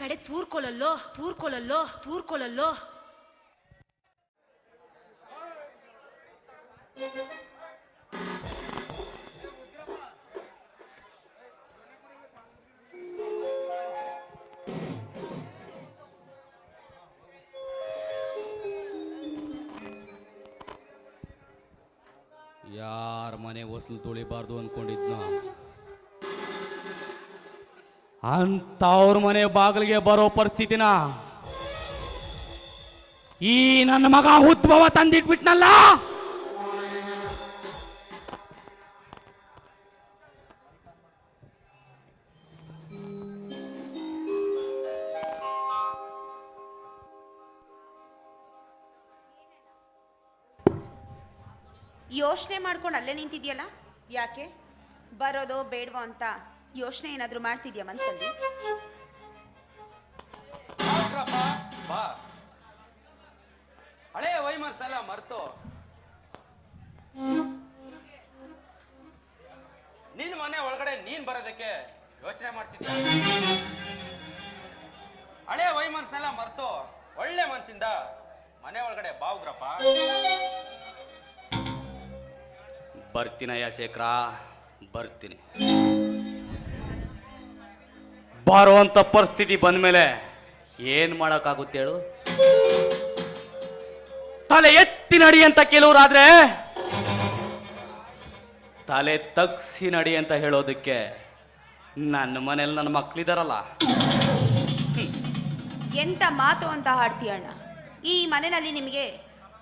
ಕಡೆ ತೂರ್ಕೊಳ್ಳಲ್ಲೋ ತೂರ್ಕೊಳ್ಳಲ್ಲೋ ತೂರ್ಕೊಳ್ಳಲ್ಲೋ. ಯಾರ ಮನೆ ಹೊಸ್ಲು ತುಳಿಬಾರ್ದು ಅನ್ಕೊಂಡಿದ್ನ? ಅಂತವ್ರ ಮನೆ ಬಾಗಿಲಿಗೆ ಬರೋ ಪರಿಸ್ಥಿತಿನ ಈ ನನ್ನ ಮಗ ಉದ್ಭವ ತಂದಿಟ್ಬಿಟ್ನಲ್ಲ? ಯೋಚನೆ ಮಾಡ್ಕೊಂಡು ಅಲ್ಲೇ ನಿಂತಿದ್ಯಲ್ಲ? ಯಾಕೆ? ಬರೋದೋ ಬೇಡವೋ ಅಂತ. ಯೋಚನೆ ಏನಾದರೂ ಮಾಡ್ತಿದ್ಯಾ ಮನಸ್ಸಲ್ಲಿ ಹಳೆಯ ಬಾ. ಹಳೆ ವೈಮರ್ಸಲ್ಲ ಮರ್ತು. ನಿನ್ ಮನೆ ಒಳಗಡೆ ನೀನ್ ಬರೋದಕ್ಕೆ ಯೋಚನೆ ಮಾಡ್ತಿದ್ಯಾ? ಹಳೆ ವೈಮನ್ಸ್ನೆಲ್ಲ ಮರ್ತು. ಒಳ್ಳೆ ಮನ್ಸಿಂದ ಮನೆ ಒಳಗಡೆ ಬಾವುಗ್ರಪ್ಪ ಬರ್ತೀನಯ್ಯ ಶೇಖರ, ಬರ್ತೀನಿ. ಬರುವಂತ ಪರಿಸ್ಥಿತಿ ಬಂದ್ಮೇಲೆ ಏನ್ ಮಾಡಕ್ಕಾಗುತ್ತೆ ಹೇಳು? ತಲೆ ಎತ್ತಿ ನಡಿ ಅಂತ ಕೆಲವರಾದ್ರೆ ತಲೆ ತಗ್ಸಿ ನಡಿ ಅಂತ ಹೇಳೋದಕ್ಕೆ ನನ್ನ ಮನೇಲಿ ನನ್ನ ಮಕ್ಳಿದಾರಲ್ಲ ಎಂತ ಮಾತು ಅಂತ ಹಾಡ್ತೀಯ ಅಣ್ಣ? ಈ ಮನೆಯಲ್ಲಿ ನಿಮಗೆ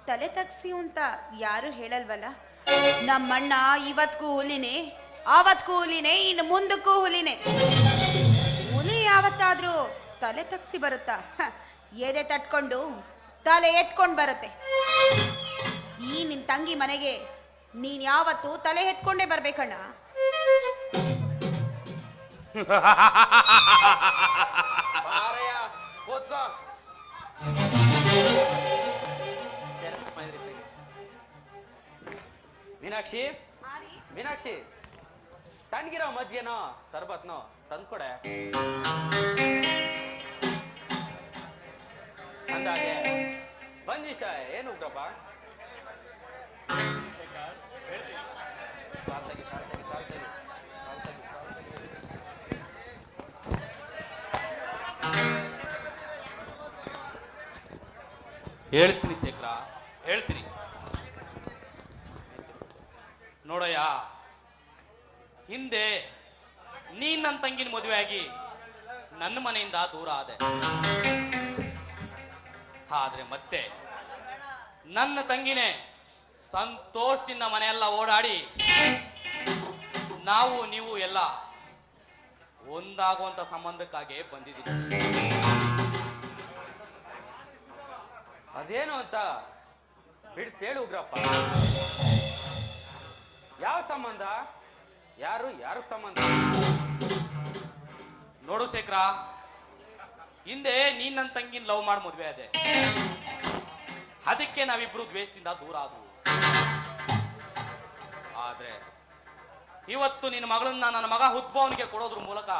ತಲೆ ತಗ್ಸಿ ಅಂತ ಯಾರು ಹೇಳಲ್ವಲ್ಲ? ನಮ್ಮಣ್ಣ ಇವತ್ಗೂ ಹುಲಿನೇ ಆವತ್ಗೂ ಹುಲಿನೇ ಇನ್ನು ಮುಂದಕ್ಕೂ ಹುಲಿನೇ ಹುಲಿ ಯಾವತ್ತಾದ್ರೂ ತಲೆ ತಗ್ಸಿ ಬರುತ್ತಾ? ಎದೆ ತಟ್ಕೊಂಡು ತಲೆ ಎತ್ಕೊಂಡು ಬರುತ್ತೆ. ಈ ನಿನ್ ತಂಗಿ ಮನೆಗೆ ನೀನ್ ಯಾವತ್ತು ತಲೆ ಎತ್ಕೊಂಡೇ ಬರ್ಬೇಕಣ್ಣ. ಮೀನಾಕ್ಷಿ ಮೀನಾಕ್ಷಿ ತಣ್ಣಗಿರೋ ಮಜ್ಜಿಗೆನೋ ಸರ್ಬತ್ನೋ? ತಂದ್ಕೊಡೆ. ಅಂದಾಗೆ ಬಂದೀಶ ಏನು ಉಗ್ರಪ್ಪ. ಹೇಳ್ತೀನಿ ಶೇಖರ ಹೇಳ್ತೀನಿ. ನೋಡಯ್ಯ ಹಿಂದೆ ನೀನ್ ನನ್ನ ತಂಗಿನ ಮದುವೆ ನನ್ನ ಮನೆಯಿಂದ ದೂರ ಆದೆ. ಆದ್ರೆ ಮತ್ತೆ ನನ್ನ ತಂಗಿನೇ ಸಂತೋಷದಿಂದ ಮನೆಯೆಲ್ಲ ಓಡಾಡಿ, ನಾವು ನೀವು ಎಲ್ಲ ಒಂದಾಗುವಂತ ಸಂಬಂಧಕ್ಕಾಗಿ ಬಂದಿದ್ದೀವಿ. ಅದೇನು ಅಂತ ಬಿಡ್ಸ್ ಹೇಳು ಉಗ್ರಪ್ಪ. ಯಾವ ಸಂಬಂಧ? ಯಾರು ಯಾರಿಗೆ ಸಂಬಂಧ? ನೋಡು ಶೇಖರ, ಹಿಂದೆ ನೀನ್ ನನ್ನ ತಂಗಿನ ಲವ್ ಮಾಡಿ ಮದುವೆ ಆದೆ. ಅದಕ್ಕೆ ನಾವಿಬ್ರು ದ್ವೇಷದಿಂದ ದೂರ ಆದವು. ಆದ್ರೆ ಇವತ್ತು ನಿನ್ನ ಮಗಳನ್ನ ನನ್ನ ಮಗ ಹುದ್ಭವನಿಗೆ ಕೊಡೋದ್ರ ಮೂಲಕ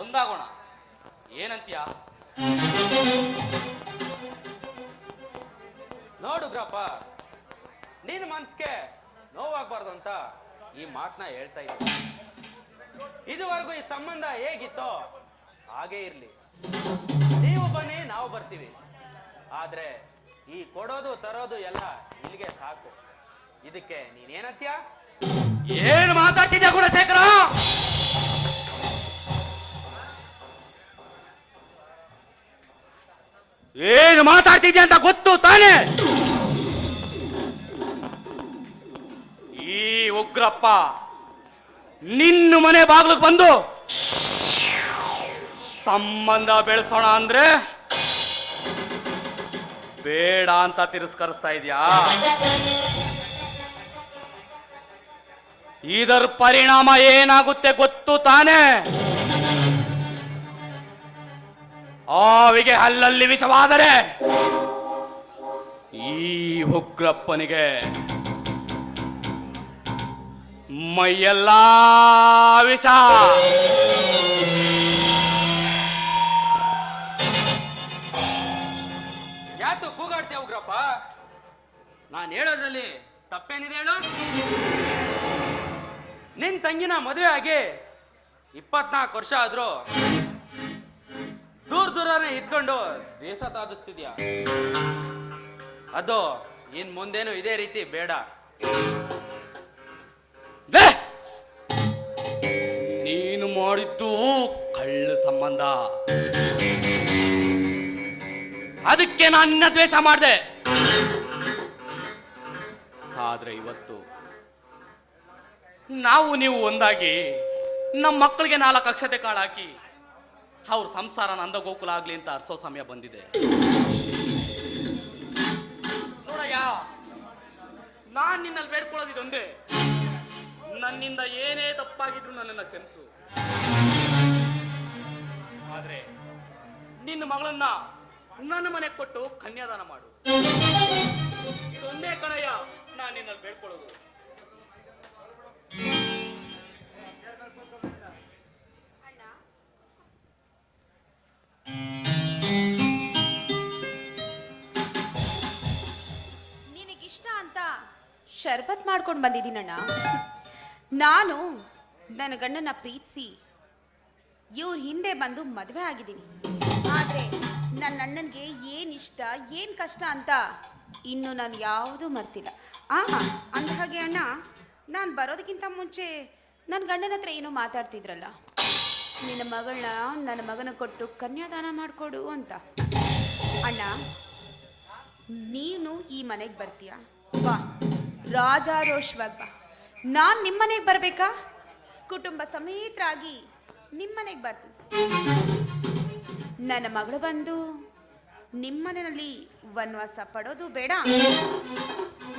ಒಂದಾಗೋಣ. ಏನಂತೀಯ? ನೋಡು ಗ್ರಪ್ಪ ನಿನ್ನ ಮನ್ಸಿಗೆ ನೋವಾಗ್ಬಾರ್ದು ಅಂತ ಈ ಮಾತನ್ನ ಹೇಳ್ತಾ ಇದ್ದೀನಿ. ಇದುವರೆಗೂ ಈ ಸಂಬಂಧ ಹೇಗಿತ್ತೋ ಹಾಗೇ ಇರ್ಲಿ. ನೀವು ಬನ್ನಿ, ನಾವು ಬರ್ತೀವಿ. ಆದ್ರೆ ಈ ಕೊಡೋದು, ತರೋದು ಎಲ್ಲ ಇಲ್ಲಿಗೆ ಸಾಕು. ಇದಕ್ಕೆ ನೀನೇನತ್ಯ? ಏನು ಕೂಡ ಶೇಖರ? ಏನು ಮಾತಾಡ್ತಿದ್ಯಾ ಅಂತ ಗೊತ್ತು ತಾನೇ? ಈ ಉಗ್ರಪ್ಪ ನಿನ್ನ ಮನೆ ಬಾಗ್ಲಿಗೆ ಬಂದು ಸಂಬಂಧ ಬೆಳೆಸೋಣ ಅಂದ್ರೆ ಬೇಡ ಅಂತ ತಿರಸ್ಕರಿಸ್ತಾ ಇದೆಯಾ? ಇದರ ಪರಿಣಾಮ ಏನಾಗುತ್ತೆ ಗೊತ್ತು ತಾನೇ? ಆವಿಗೆ ಅಲ್ಲಲ್ಲಿ ವಿಷವಾದರೆ ಈ ಉಗ್ರಪ್ಪನಿಗೆ ಮೈಯೆಲ್ಲ ವಿಷ. ಯಾತು ಕೂಗಾಡ್ತೀಯ ಉಗ್ರಪ್ಪ? ನಾನು ಹೇಳೋದ್ರಲ್ಲಿ ತಪ್ಪೇನಿದೆ ಹೇಳು. ನಿನ್ ತಂಗಿನ ಮದುವೆ ಆಗಿ ಇಪ್ಪತ್ನಾಲ್ಕು ವರ್ಷ ಆದ್ರೂ ದೂರ ದೂರನೆ ಇದ್ಕೊಂಡು ದೇಶ ತಾದಿಸ್ತಿದ್ಯಾ ಅದು ಇನ್ ಮುಂದೇನು ಇದೇ ರೀತಿ ಬೇಡ. ಮಾಡಿದ್ದು ಕಳ್ಳ ಸಂಬಂಧ. ಅದಕ್ಕೆ ನಾನು ನಿನ್ನ ದ್ವೇಷ ಮಾಡಿದೆ. ಆದ್ರೆ ಇವತ್ತು ನಾವು ನೀವು ಒಂದಾಗಿ ನಮ್ಮ ಮಕ್ಕಳಿಗೆ ನಾಲ್ಕು ಅಕ್ಷತೆ ಕಾಳು ಹಾಕಿ ಅವ್ರ ಸಂಸಾರ ನಂದ ಗೋಕುಲ ಆಗ್ಲಿ ಅಂತ ಅರ್ಸೋ ಸಮಯ ಬಂದಿದೆ. ನೋಡಯ್ಯ, ನಾನ್ ನಿನ್ನಲ್ಲಿ ಬೇಡ್ಕೊಳ್ಳೋದು ಇದೊಂದೇ ನನ್ನಿಂದ ಏನೇ ತಪ್ಪಾಗಿದ್ರು ನನ್ನನ್ನು ಕ್ಷಮಿಸು. ಆದರೆ ನಿನ್ನ ಮಗಳನ್ನ ನನ್ನ ಮನೆಗೆ ಕೊಟ್ಟು ಕನ್ಯಾದಾನ ಮಾಡು. ಇದೊಂದೇ ಕಣಯ್ಯ ನಾನು ನಿನ್ನಲ್ಲಿ ಬೇಡ್ಕೊಳ್ಳೋದು. ನಿನಗಿಷ್ಟ ಅಂತ ಶರ್ಬತ್ ಮಾಡ್ಕೊಂಡು ಬಂದಿದ್ದೀನಣ್ಣ. ನಾನು ನನ್ನ ಗಂಡನ ಪ್ರೀತಿಸಿ ಇವ್ರ ಹಿಂದೆ ಬಂದು ಮದುವೆ ಆಗಿದ್ದೀನಿ. ಆದರೆ ನನ್ನ ಅಣ್ಣನಿಗೆ ಏನು ಇಷ್ಟ, ಏನು ಕಷ್ಟ ಅಂತ ಇನ್ನು ನಾನು ಯಾವುದೂ ಮರ್ತಿಲ್ಲ. ಆ, ಅಂದ ಹಾಗೆ ಅಣ್ಣ, ನಾನು ಬರೋದಕ್ಕಿಂತ ಮುಂಚೆ ನನ್ನ ಗಂಡನ ಹತ್ರ ಏನೋ ಮಾತಾಡ್ತಿದ್ರಲ್ಲ? ನಿನ್ನ ಮಗಳನ್ನ ನನ್ನ ಮಗನ ಕೊಟ್ಟು ಕನ್ಯಾದಾನ ಮಾಡಿಕೊಡು ಅಂತ. ಅಣ್ಣ, ನೀನು ಈ ಮನೆಗೆ ಬರ್ತೀಯ? ಬಾ, ರಾಜಾರೋಷವಾಗಿ ಬಾ. ನಾನು ನಿಮ್ಮನೆಗೆ ಬರಬೇಕಾ? ಕುಟುಂಬ ಸಮೇತರಾಗಿ ನಿಮ್ಮನೆಗೆ ಬರ್ತೀನಿ. ನನ್ನ ಮಗಳು ಬಂದು ನಿಮ್ಮನೆಯಲ್ಲಿ ವನ್ವಾಸ ಪಡೋದು ಬೇಡ.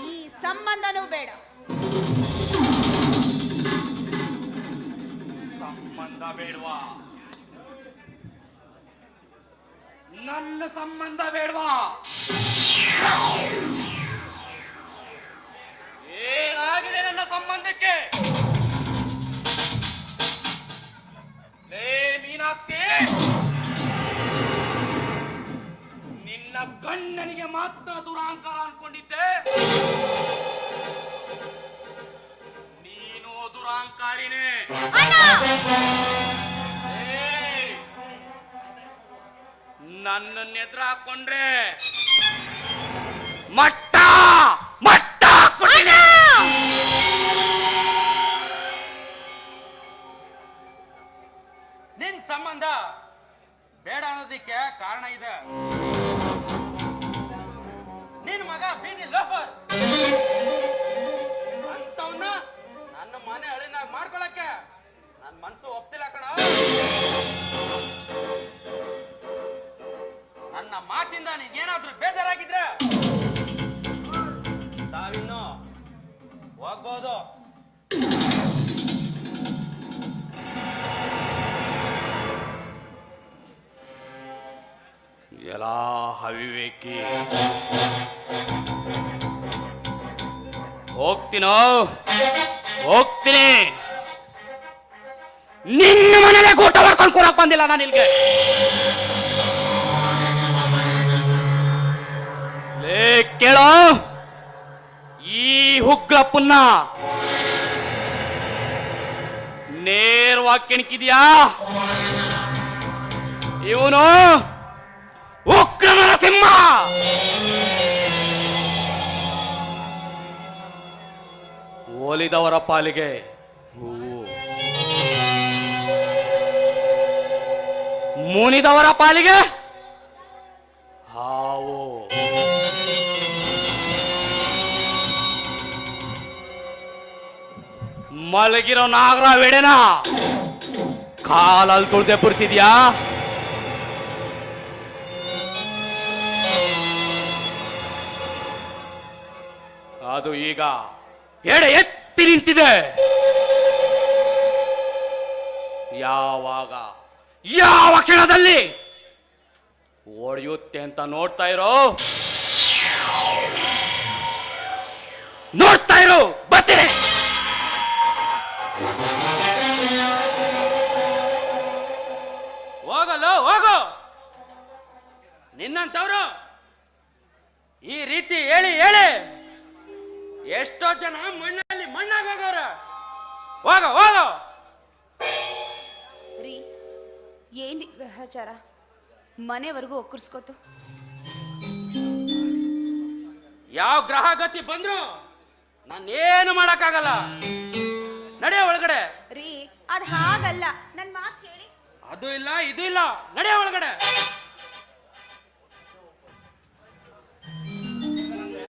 ಈ ಸಂಬಂಧನೂ ಬೇಡ. ಸಂಬಂಧ ಬೇಡವಾ? ನನ್ನ ಸಂಬಂಧ ಬೇಡವಾ? ಸಂಬಂಧಕ್ಕೆ. ಲೇ ಮೀನಾಕ್ಷಿ. ನಿನ್ನ ಗಂಡನಿಗೆ ಮಾತ್ರ ದುರಾಂಕಾರ ಅನ್ಕೊಂಡಿದ್ದೆ. ನೀನು ದುರಾಂಕಾರಿನೇ. ನನ್ನ ನನ್ನನ್ನ ಎದುರು ಹಾಕೊಂಡ್ರೆ ಮಟ್ಟ ಸಂಬಂಧ ಬೇಡ ಅನ್ನೋದಕ್ಕೆ ಕಾರಣ ಇದೆ. ನಿನ್ ಮಗ ಬೀದಿ ಲೋಫರ್. ಅಂತವನ್ನ ನನ್ನ ಮನೆ ಅಳಿನಾಗ ಮಾಡ್ಕೊಳಕ್ಕೆ ನನ್ನ ಮನ್ಸು ಒಪ್ತಿಲ್ಲ ಕಣ. ನನ್ನ ಮಾತಿಂದ ನೀನೇನಾದ್ರೂ ಬೇಜಾರಾಗಿದ್ರೆ ತಾವಿನ್ನು ಹೋಗ್ಬೋದು. ಎಲ್ಲಾ ವಿವೇಕಿ ಹೋಗ್ತೀನೋ? ಹೋಗ್ತೀನಿ. ನಿನ್ನ ಮನೇಲೆ ಊಟ ಮಾಡ್ಕೊಂಡು ಕೊಡಕ್ ಬಂದಿಲ್ಲ ನಾನು ಇಲ್ಲಿಗೆ. ಕೇಳೋ? ಈ ಹುಗ್ಗಪ್ಪನ್ನ ನೇರವಾಗಿ ಕೆಣಕಿದ್ಯಾ? ಇವನು? ಉಗ್ರ ಓಲಿದವರ ಪಾಲಿಗೆ ಮುನಿದವರ ಪಾಲಿಗೆ ಹಾವು. ಮಲಗಿರೋ ನಾಗರ ವೆಡೆನ ಕಾಲಲ್ಲಿ ತುಳ್ದೆ ಪುರಿಸಿದ್ಯಾ ಅದು ಈಗ ಎಡೆ ಎತ್ತಿ ನಿಂತಿದೆ. ಯಾವಾಗ, ಯಾವ ಕ್ಷಣದಲ್ಲಿ ಒಡೆಯುತ್ತೆ ಅಂತ ನೋಡ್ತಾ ಇರೋ? ನೋಡ್ತಾ ಇರೋ, ಬರ್ತೀನಿ. ಹೋಗಲ್ಲ, ಹೋಗು. ನಿನ್ನಂತವ್ರು ಈ ರೀತಿ ಹೇಳಿ ಹೇಳಿ. ಎಷ್ಟೋ ಜನ ಮಣ್ಣಲ್ಲಿ ಮಣ್ಣಾಗೋಗವ್ರ ಹೋಗ ಹೋಗ. ರೀ ಏನ್ ಗ್ರಹಚಾರ ಮನೆವರೆಗೂ ಒಕ್ಕರ್ಸ್ಕೋತು. ಯಾವ ಗ್ರಹ ಗತಿ ಬಂದ್ರು ನಾನೇನು ಮಾಡಕ್ಕಾಗಲ್ಲ. ನಡೆಯ ಒಳಗಡೆ. ರೀ ಅದ್ ಹಾಗಲ್ಲ. ನನ್ ಮಾತು ಕೇಳಿ. ಅದು ಇಲ್ಲ ಇದು ಇಲ್ಲ. ನಡೆಯ ಒಳಗಡೆ.